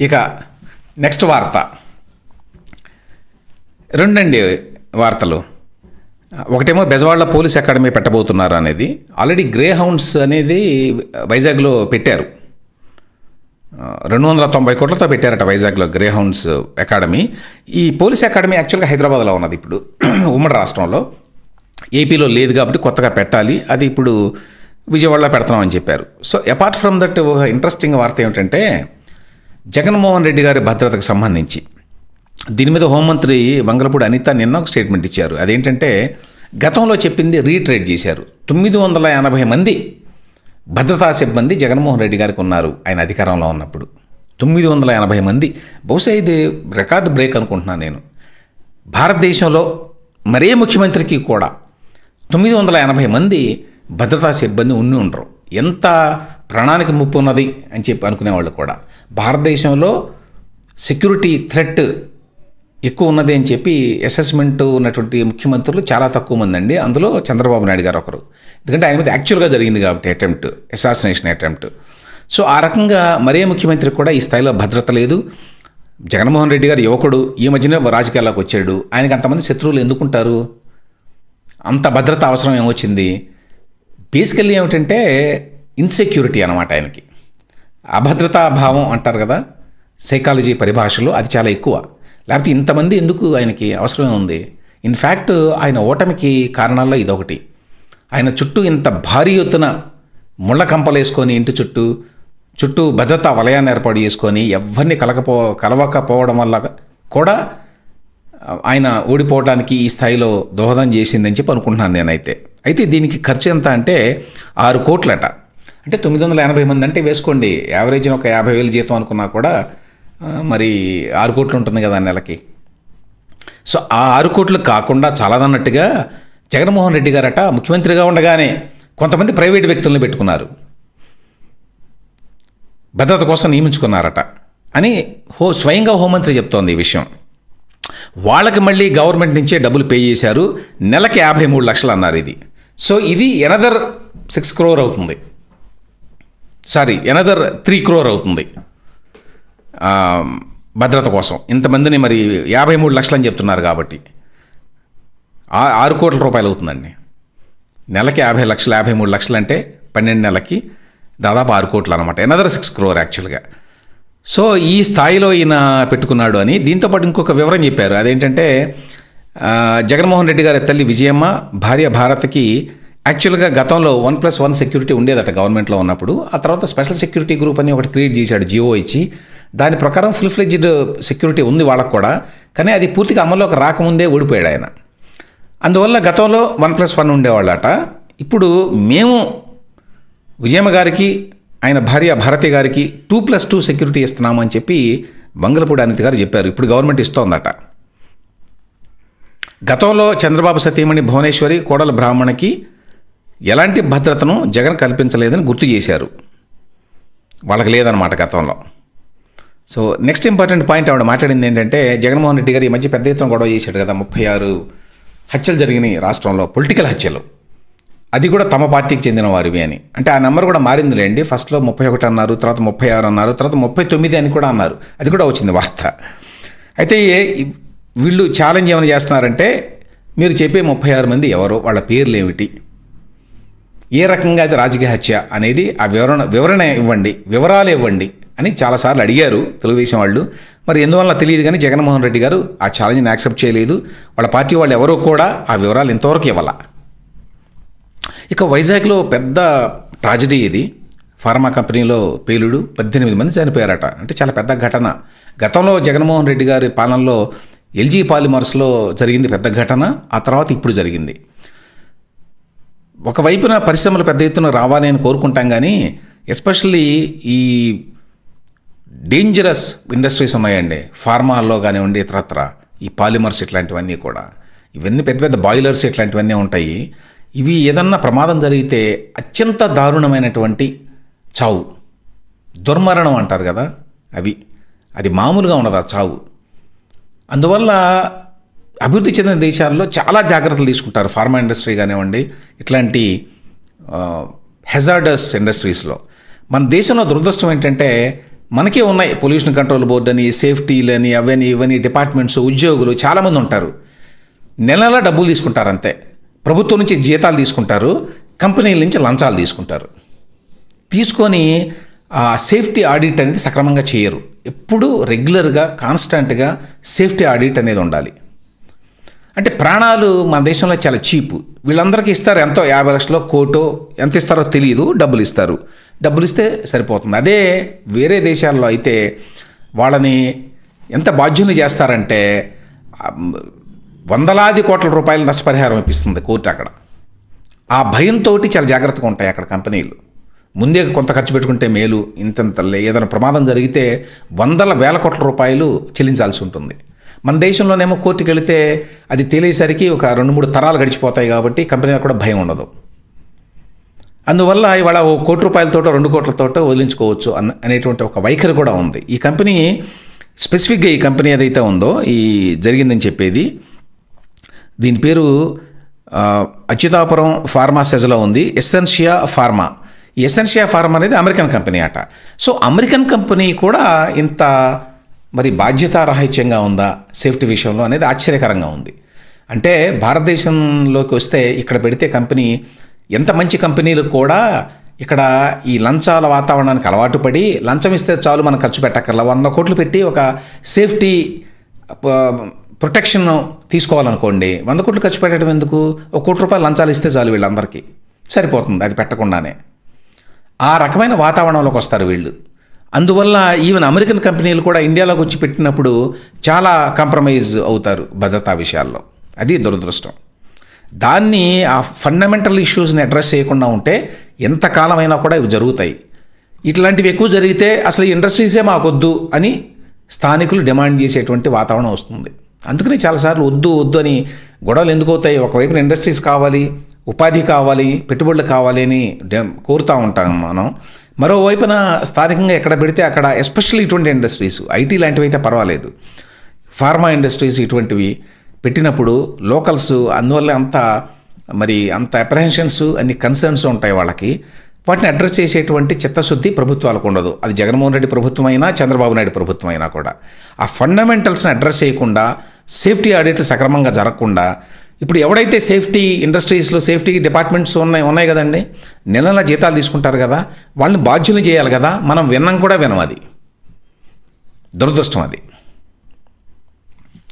ఇక నెక్స్ట్ వార్త. రెండండి వార్తలు. ఒకటేమో బెజవాడలో పోలీస్ అకాడమీ పెట్టబోతున్నారు అనేది ఆల్రెడీ గ్రే హౌండ్స్ అనేది వైజాగ్లో పెట్టారు. రెండు వందల తొంభై కోట్లతో పెట్టారట వైజాగ్లో గ్రే హౌండ్స్ అకాడమీ. ఈ పోలీస్ అకాడమీ యాక్చువల్గా హైదరాబాద్లో ఉన్నది ఇప్పుడు ఉమ్మడి రాష్ట్రంలో. ఏపీలో లేదు కాబట్టి కొత్తగా పెట్టాలి. అది ఇప్పుడు విజయవాడలో పెడతామని చెప్పారు. So apart from that interesting వార్త ఏమిటంటే జగన్మోహన్ రెడ్డి గారి భద్రతకు సంబంధించి. దీని మీద హోంమంత్రి వంగలపూడి అనిత నిన్న ఒక స్టేట్మెంట్ ఇచ్చారు. అదేంటంటే గతంలో చెప్పింది రీట్రేట్ చేశారు. తొమ్మిది వందల ఎనభై మంది భద్రతా సిబ్బంది జగన్మోహన్ రెడ్డి గారికి ఉన్నారు ఆయన అధికారంలో ఉన్నప్పుడు. తొమ్మిది వందల ఎనభై మంది. బహుశా ఇది రికార్డ్ బ్రేక్ అనుకుంటున్నాను నేను. భారతదేశంలో మరే ముఖ్యమంత్రికి కూడా తొమ్మిది వందల ఎనభై మంది భద్రతా సిబ్బంది ఉండి ఉండరు. ఎంత ప్రాణానికి ముప్పు ఉన్నది అని చెప్పి అనుకునేవాళ్ళు కూడా. భారతదేశంలో సెక్యూరిటీ థ్రెట్ ఎక్కువ ఉన్నది అని చెప్పి అసెస్మెంట్ ఉన్నటువంటి ముఖ్యమంత్రులు చాలా తక్కువ మంది అండి. అందులో చంద్రబాబు నాయుడు గారు ఒకరు. ఎందుకంటే ఆయన మీద యాక్చువల్గా జరిగింది కాబట్టి అటెంప్ట్ అసాసినేషన్ అటెంప్ట్. సో ఆ రకంగా మరే ముఖ్యమంత్రికి కూడా ఈ స్థాయిలో భద్రత లేదు. జగన్మోహన్ రెడ్డి గారు యువకుడు ఈ మధ్యనే రాజకీయాల్లోకి వచ్చాడు. ఆయనకి అంతమంది శత్రువులు ఎందుకుంటారు? అంత భద్రత అవసరం ఏమొచ్చింది? బేసికల్లీ ఏమిటంటే ఇన్సెక్యూరిటీ అనమాట ఆయనకి. అభద్రతా భావం అంటారు కదా సైకాలజీ పరిభాషలో అది చాలా ఎక్కువ. లేకపోతే ఇంతమంది ఎందుకు ఆయనకి అవసరమే ఉంది? ఇన్ఫ్యాక్ట్ ఆయన ఓటమికి కారణాల్లో ఇదొకటి. ఆయన చుట్టూ ఇంత భారీ ఎత్తున ముళ్ళ కంపలేసుకొని ఇంటి చుట్టూ చుట్టూ భద్రతా వలయాన్ని ఏర్పాటు చేసుకొని ఎవరిని కలకపో కలవకపోవడం వల్ల కూడా ఆయన ఓడిపోవడానికి ఈ స్థాయిలో దోహదం చేసిందని చెప్పి అనుకుంటున్నాను నేనైతే. అయితే దీనికి ఖర్చు ఎంత అంటే ఆరు కోట్లట. అంటే తొమ్మిది వందల ఎనభై మంది అంటే వేసుకోండి. యావరేజ్ ఒక యాభై వేలు జీతం అనుకున్నా కూడా మరి ఆరు కోట్లు ఉంటుంది కదా నెలకి. సో ఆ ఆరు కోట్లు కాకుండా చాలాదన్నట్టుగా జగన్మోహన్ రెడ్డి గారట ముఖ్యమంత్రిగా ఉండగానే కొంతమంది ప్రైవేట్ వ్యక్తులను పెట్టుకున్నారు. భద్రత కోసం నియమించుకున్నారట అని హో స్వయంగా హోంమంత్రి చెప్తోంది ఈ విషయం. వాళ్ళకి మళ్ళీ గవర్నమెంట్ నుంచే డబ్బులు పే చేశారు. నెలకి యాభై మూడు లక్షలు అన్నారు ఇది. సో ఇది ఎనదర్ సిక్స్ క్రోర్ అవుతుంది. సారీ ఎనదర్ త్రీ క్రోర్ అవుతుంది. భద్రత కోసం. ఇంతమందిని మరి యాభై మూడు లక్షలు అని చెప్తున్నారు కాబట్టి. ఆరు కోట్ల రూపాయలు అవుతుందండి. నెలకి యాభై లక్షలు యాభై మూడు లక్షలు అంటే పన్నెండు నెలకి దాదాపు ఆరు కోట్లు అనమాట ఎనదర్ సిక్స్ క్రోర్ యాక్చువల్గా సో ఈ స్థాయిలో ఈయన పెట్టుకున్నాడు అని దీంతోపాటు ఇంకొక వివరం చెప్పారు. అదేంటంటే జగన్మోహన్ రెడ్డి గారి తల్లి విజయమ్మ భార్య భారత్కి యాక్చువల్గా గతంలో వన్ ప్లస్ వన్ సెక్యూరిటీ ఉండేదట గవర్నమెంట్లో ఉన్నప్పుడు. ఆ తర్వాత స్పెషల్ సెక్యూరిటీ గ్రూప్ అని ఒకటి క్రియేట్ చేశాడు జియో ఇచ్చి. దాని ప్రకారం ఫుల్ ఫ్లెడ్జ్డ్ సెక్యూరిటీ ఉంది వాళ్ళకు కూడా కానీ అది పూర్తిగా అమల్లోకి రాకముందే ఓడిపోయాడు ఆయన. అందువల్ల గతంలో వన్ ప్లస్ వన్ ఉండేవాళ్ళట. ఇప్పుడు మేము విజయమ్మ గారికి ఆయన భార్య భారతి గారికి టూ ప్లస్ టూ సెక్యూరిటీ ఇస్తున్నామని చెప్పి బంగళపూడి అనిత గారు చెప్పారు. ఇప్పుడు గవర్నమెంట్ ఇస్తోందట. గతంలో చంద్రబాబు సతీమణి భువనేశ్వరి కోడల బ్రాహ్మణకి ఎలాంటి భద్రతను జగన్ కల్పించలేదని గుర్తు చేశారు. వాళ్ళకి లేదనమాట గతంలో. సో నెక్స్ట్ ఇంపార్టెంట్ పాయింట్ ఆవిడ మాట్లాడింది ఏంటంటే జగన్మోహన్ రెడ్డి గారు ఈ మధ్య పెద్ద ఎత్తున గొడవ చేశాడు కదా ముప్పై ఆరు హత్యలు జరిగినాయి రాష్ట్రంలో పొలిటికల్ హత్యలు. అది కూడా తమ పార్టీకి చెందిన వారివి అని. అంటే ఆ నెంబర్ కూడా మారిందిలేండి. ఫస్ట్లో ముప్పై ఒకటి అన్నారు తర్వాత ముప్పై ఆరు అన్నారు తర్వాత ముప్పై తొమ్మిది అని కూడా అన్నారు. అది కూడా వచ్చింది వార్త. అయితే వీళ్ళు ఛాలెంజ్ ఏమైనా చేస్తున్నారంటే మీరు చెప్పే ముప్పై ఆరు మంది ఎవరు వాళ్ళ పేర్లు ఏమిటి ఏ రకంగా అది రాజకీయ హత్య అనేది ఆ వివరణ వివరణ ఇవ్వండి వివరాలు ఇవ్వండి అని చాలాసార్లు అడిగారు తెలుగుదేశం వాళ్ళు. మరి ఎందువల్ల తెలియదు కానీ జగన్మోహన్ రెడ్డి గారు ఆ ఛాలెంజ్ని యాక్సెప్ట్ చేయలేదు. వాళ్ళ పార్టీ వాళ్ళు ఎవరో కూడా ఆ వివరాలు ఇంతవరకు ఇవ్వాల. ఇక వైజాగ్లో పెద్ద ట్రాజడీ ఇది. ఫార్మా కంపెనీలో పేలుడు పద్దెనిమిది మంది చనిపోయారట. అంటే చాలా పెద్ద ఘటన. గతంలో జగన్మోహన్ రెడ్డి గారి పాలనలో ఎల్జీ పాలిమర్స్లో జరిగింది పెద్ద ఘటన ఆ తర్వాత ఇప్పుడు జరిగింది. ఒకవైపున పరిశ్రమలు పెద్ద ఎత్తున రావాలి అని కోరుకుంటాం కానీ ఎస్పెషల్లీ ఈ డేంజరస్ ఇండస్ట్రీస్ ఉన్నాయండి. ఫార్మాల్లో కానివ్వండి ఇతరత్ర ఈ పాలిమర్స్ ఇట్లాంటివన్నీ కూడా. ఇవన్నీ పెద్ద పెద్ద బాయిలర్స్ ఇట్లాంటివన్నీ ఉంటాయి. ఇవి ఏదన్నా ప్రమాదం జరిగితే అత్యంత దారుణమైనటువంటి చావు. దుర్మరణం అంటారు కదా అవి. అది మామూలుగా ఉండదు ఆ చావు. అందువల్ల అభివృద్ధి చెందిన దేశాల్లో చాలా జాగ్రత్తలు తీసుకుంటారు ఫార్మా ఇండస్ట్రీ కానివ్వండి ఇట్లాంటి హెజార్డస్ ఇండస్ట్రీస్లో మన దేశంలో దురదృష్టం ఏంటంటే మనకే ఉన్నాయి పొల్యూషన్ కంట్రోల్ బోర్డు అని సేఫ్టీలని అవని ఇవని డిపార్ట్మెంట్స్ ఉద్యోగులు చాలామంది ఉంటారు. నెల నెలా డబ్బులు తీసుకుంటారు అంతే. ప్రభుత్వం నుంచి జీతాలు తీసుకుంటారు కంపెనీల నుంచి లంచాలు తీసుకుంటారు. తీసుకొని సేఫ్టీ ఆడిట్ అనేది సక్రమంగా చేయరు. ఎప్పుడూ రెగ్యులర్గా కాన్స్టెంట్గా సేఫ్టీ ఆడిట్ అనేది ఉండాలి. అంటే ప్రాణాలు మన దేశంలో చాలా చీపు. వీళ్ళందరికీ ఇస్తారు ఎంతో యాభై లక్షలో కోటో ఎంత ఇస్తారో తెలియదు డబ్బులు ఇస్తారు. డబ్బులు ఇస్తే సరిపోతుంది. అదే వేరే దేశాల్లో అయితే వాళ్ళని ఎంత బాధ్యులు చేస్తారంటే వందలాది కోట్ల రూపాయల నష్టపరిహారం ఇప్పిస్తుంది కోర్టు అక్కడ. ఆ భయంతో చాలా జాగ్రత్తగా ఉంటాయి అక్కడ కంపెనీలు. ముందే కొంత ఖర్చు పెట్టుకుంటే మేలు ఇంతంత ఏదైనా ప్రమాదం జరిగితే వందల వేల కోట్ల రూపాయలు చెల్లించాల్సి ఉంటుంది. మన దేశంలోనేమో కోర్టుకి వెళితే అది తెలియసరికి ఒక రెండు మూడు తరాలు గడిచిపోతాయి కాబట్టి కంపెనీలకు కూడా భయం ఉండదు. అందువల్ల ఇవాళ ఓ కోటి రూపాయలతోటో రెండు కోట్లతోటో వదిలించుకోవచ్చు అన్న అనేటువంటి ఒక వైఖరి కూడా ఉంది. ఈ కంపెనీ స్పెసిఫిక్గా ఈ కంపెనీ ఏదైతే ఉందో ఈ జరిగిందని చెప్పేది దీని పేరు అచ్యుతాపురం ఫార్మా సెజ్లో ఉంది. Essentia pharma. ఎసెన్షియా ఫార్మ్ అనేది అమెరికన్ కంపెనీ అట సో అమెరికన్ కంపెనీ కూడా ఇంత మరి బాధ్యతారాహిత్యంగా ఉందా సేఫ్టీ విషయంలో అనేది ఆశ్చర్యకరంగా ఉంది. అంటే భారతదేశంలోకి వస్తే ఇక్కడ పెడితే కంపెనీ ఎంత మంచి కంపెనీలు కూడా ఇక్కడ ఈ లంచాల వాతావరణానికి అలవాటు పడి లంచం ఇస్తే చాలు మనం ఖర్చు పెట్టక్కర్లా. వంద కోట్లు పెట్టి ఒక సేఫ్టీ ప్రొటెక్షన్ తీసుకోవాలనుకోండి వంద కోట్లు ఖర్చు పెట్టడం ఎందుకు? ఒక కోటి రూపాయలు లంచాలు ఇస్తే చాలు వీళ్ళందరికీ. సరిపోతుంది అది పెట్టకుండానే. ఆ రకమైన వాతావరణంలోకి వస్తారు వీళ్ళు. అందువల్ల ఈవెన్ అమెరికన్ కంపెనీలు కూడా ఇండియాలోకి వచ్చి పెట్టినప్పుడు చాలా కాంప్రమైజ్ అవుతారు భద్రతా విషయాల్లో. అది దురదృష్టం. దాన్ని ఆ ఫండమెంటల్ ఇష్యూస్ని అడ్రస్ చేయకుండా ఉంటే ఎంతకాలమైనా కూడా ఇవి జరుగుతాయి. ఇట్లాంటివి ఎక్కువ జరిగితే అసలు ఇండస్ట్రీసే మాకొద్దు అని స్థానికులు డిమాండ్ చేసేటువంటి వాతావరణం వస్తుంది. అందుకని చాలాసార్లు వద్దు వద్దు అని గొడవలు ఎందుకు అవుతాయి? ఒకవైపున ఇండస్ట్రీస్ కావాలి ఉపాధి కావాలి పెట్టుబడులు కావాలి అని కోరుతూ ఉంటాం మనం. మరోవైపున స్థానికంగా ఎక్కడ పెడితే అక్కడ ఎస్పెషల్లీ ఇటువంటి ఇండస్ట్రీస్ ఐటీ లాంటివి అయితే పర్వాలేదు. ఫార్మా ఇండస్ట్రీస్ ఇటువంటివి పెట్టినప్పుడు లోకల్స్ అందువల్ల అంత మరి అంత అప్రహెన్షన్స్ అన్ని కన్సర్న్స్ ఉంటాయి వాళ్ళకి. వాటిని అడ్రస్ చేసేటువంటి చిత్తశుద్ధి ప్రభుత్వాలకు ఉండదు. అది జగన్మోహన్ రెడ్డి ప్రభుత్వం అయినా చంద్రబాబు నాయుడు ప్రభుత్వం అయినా కూడా. ఆ ఫండమెంటల్స్ని అడ్రస్ చేయకుండా సేఫ్టీ ఆడిట్లు సక్రమంగా జరగకుండా ఇప్పుడు ఎవడైతే సేఫ్టీ ఇండస్ట్రీస్లో సేఫ్టీ డిపార్ట్మెంట్స్ ఉన్నాయి ఉన్నాయి కదండి నెల నెల జీతాలు తీసుకుంటారు కదా వాళ్ళని బాధ్యులు చేయాలి కదా మనం విన్నాం కూడా వినం అది. దురదృష్టం అది.